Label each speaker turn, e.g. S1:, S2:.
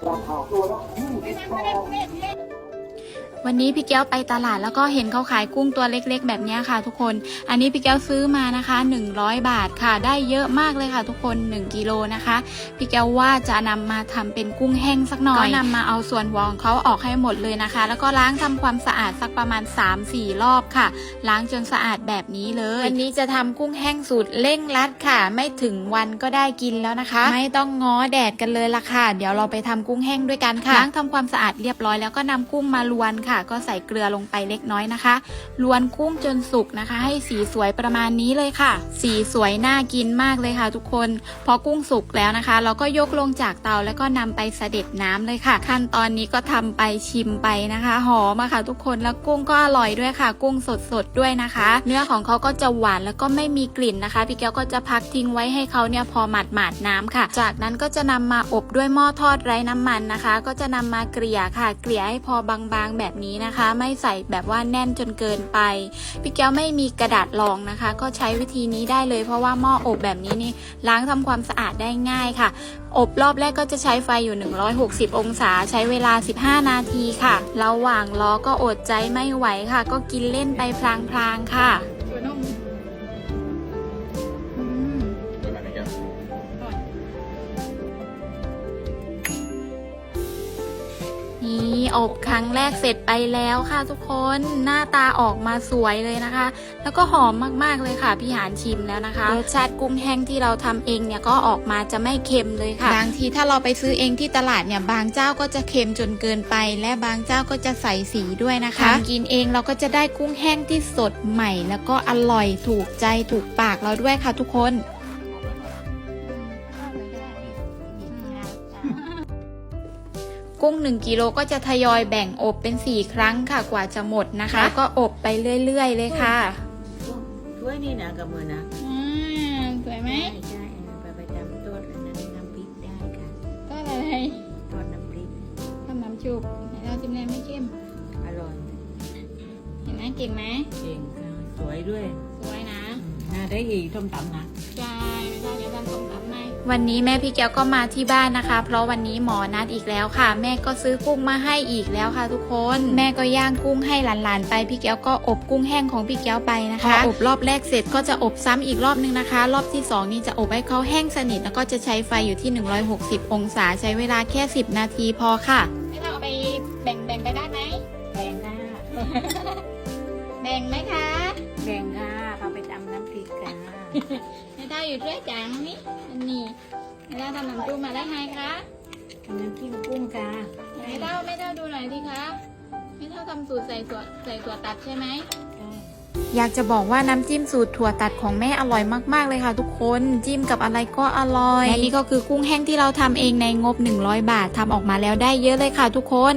S1: 我操作的 วันนี้พี่แก้วไปตลาดแล้วก็เห็นเขาขายกุ้งตัวเล็กๆ แบบเนี้ยค่ะ ทุกคน อันนี้พี่แก้วซื้อมานะคะ 100 บาทค่ะ ได้เยอะมากเลยค่ะ ทุกคน 1กิโลนะคะ พี่แก้วว่าจะนำมาทำเป็นกุ้งแห้งสักหน่อย ก็นำมาเอาส่วนหัวของเขาออกให้หมดเลยนะคะ แล้วก็ล้างทำความสะอาดสักประมาณ 3-4 รอบค่ะ ล้างจนสะอาดแบบนี้เลย วันนี้จะทำกุ้งแห้งสูตรเร่งรัดค่ะ ไม่ถึงวันก็ได้กินแล้วนะคะ ไม่ต้องง้อแดดกันเลยละค่ะ เดี๋ยวเราไปทำกุ้งแห้งด้วยกันค่ะ ล้างทำความสะอาดเรียบร้อยแล้วก็นำกุ้งมาลวนค่ะก็ใส่เกลือลงไปเล็กน้อยนะคะ ลวนกุ้งจนสุกนะคะ ให้สีสวยประมาณนี้เลยค่ะ สีสวยน่ากินมากเลยค่ะ ทุกคน พอกุ้งสุกแล้วนะคะ เราก็ยกลงจากเตาแล้วก็นำไปเสด็จน้ำเลยค่ะ ขั้นตอนนี้ก็ทำไปชิมไปนะคะ หอมค่ะ ทุกคนแล้วกุ้งก็อร่อยด้วยค่ะ กุ้งสดๆด้วยนะคะ เนื้อของเขาก็จะหวานแล้วก็ไม่มีกลิ่นนะคะพี่แก้วก็จะพักทิ้งไว้ให้เขาเนี่ยพอหมาดหมาดๆน้ำค่ะ จากนั้นก็จะนำมาอบด้วยหม้อทอดไร้น้ำมันนะคะ ก็จะนำมาเกลี่ยค่ะ เกลี่ยให้พอบางๆแบบนี้นะคะ ไม่ใส่แบบว่าแน่นจนเกินไป พี่แก้วไม่มีกระดาษรองนะคะ ก็ใช้วิธีนี้ได้เลย เพราะว่าหม้ออบแบบนี้นี่ล้างทำความสะอาดได้ง่ายค่ะ อบรอบแรกก็จะใช้ไฟอยู่ 160 องศาใช้เวลา 15 นาทีค่ะระหว่างรอก็อดใจไม่ไหวค่ะ ก็กินเล่นไปพลางๆค่ะ นี่อบครั้งแรกเสร็จไปแล้วค่ะทุกคนหน้าตาออกมาสวยเลยนะคะ แล้วก็หอมมากๆเลยค่ะ พี่หานชิมแล้วนะคะรสชาติกุ้งแห้งที่เราทำเองเนี่ยก็ออกมาจะไม่เค็มเลยค่ะ บางทีถ้าเราไปซื้อเองที่ตลาดเนี่ยบางเจ้าก็จะเค็มจนเกินไป และบางเจ้าก็จะใส่สีด้วยนะคะกินเองเราก็จะได้กุ้งแห้งที่สดใหม่ แล้วก็อร่อยถูกใจถูกปากเราด้วยค่ะทุกคน กุ้ง 1กิโลก็จะทยอยแบ่งอบเป็น 4 ครั้งค่ะกว่าจะหมดนะคะแล้วก็อบไปเรื่อย ๆ เลยค่ะ
S2: ถ้วยนี่นะกับมือนะ
S1: อืมสวยไหม
S2: ใช่ใช่อันนั้นไปประจำต้นอันนั้นน้ำพริกได้ค่ะ
S1: ก็อะไร
S2: ทอดน้ำพริก
S1: ทำน้ำชุบเราจิ้มแรงไม่เข้ม
S2: อร่อย
S1: เห็นไหมเก่งไหม
S2: เก่งค่ะสวยด้วย
S1: สวยนะ
S2: น่าได้อีกส้มตำนะ
S1: ใช่ วันนี้แม่พี่แก้วก็มาที่บ้านนะคะ เพราะวันนี้หมอนัดอีกแล้วค่ะ แม่ก็ซื้อกุ้งมาให้อีกแล้วค่ะ ทุกคน แม่ก็ย่างกุ้งให้หลานๆไปพี่แก้วก็อบกุ้งแห้งของพี่แก้วไปนะคะพออบรอบแรกเสร็จก็จะอบซ้ำอีกรอบนึงนะคะ รอบที่สองนี่จะอบให้เขาแห้งสนิทแล้วก็จะใช้ไฟอยู่ที่ 160 องศาใช้เวลาแค่ 10 นาทีพอค่ะไม่ต้องเอาไปแบ่งแบ่งไปได้ไหม
S2: แบ่งค่ะ
S1: แบ่งไหมคะ
S2: แบ่งค่ะเขาไปตำน้ำพริกค่ะ
S1: ไม่ได้อยู่ด้วยจังนี่ อันนี้ไม่ได้ทำน้ำจุ้มมาได้ไงคะ
S2: ทำน้ำจิ้มกุ้งค่ะ
S1: ไม่เท่าไม่เท่าดูหน่อยสิคะไม่เท่าทำสูตรใส่ถั่วใส่ถั่วตัดใช่ไหม
S2: ใช่
S1: อยากจะบอกว่าน้ำจิ้มสูตรถั่วตัดของแม่อร่อยมากๆเลยค่ะ ทุกคนจิ้มกับอะไรก็อร่อยและนี่ก็คือกุ้งแห้งที่เราทำเองในงบ 100 บาททำออกมาแล้วได้เยอะเลยค่ะ ทุกคน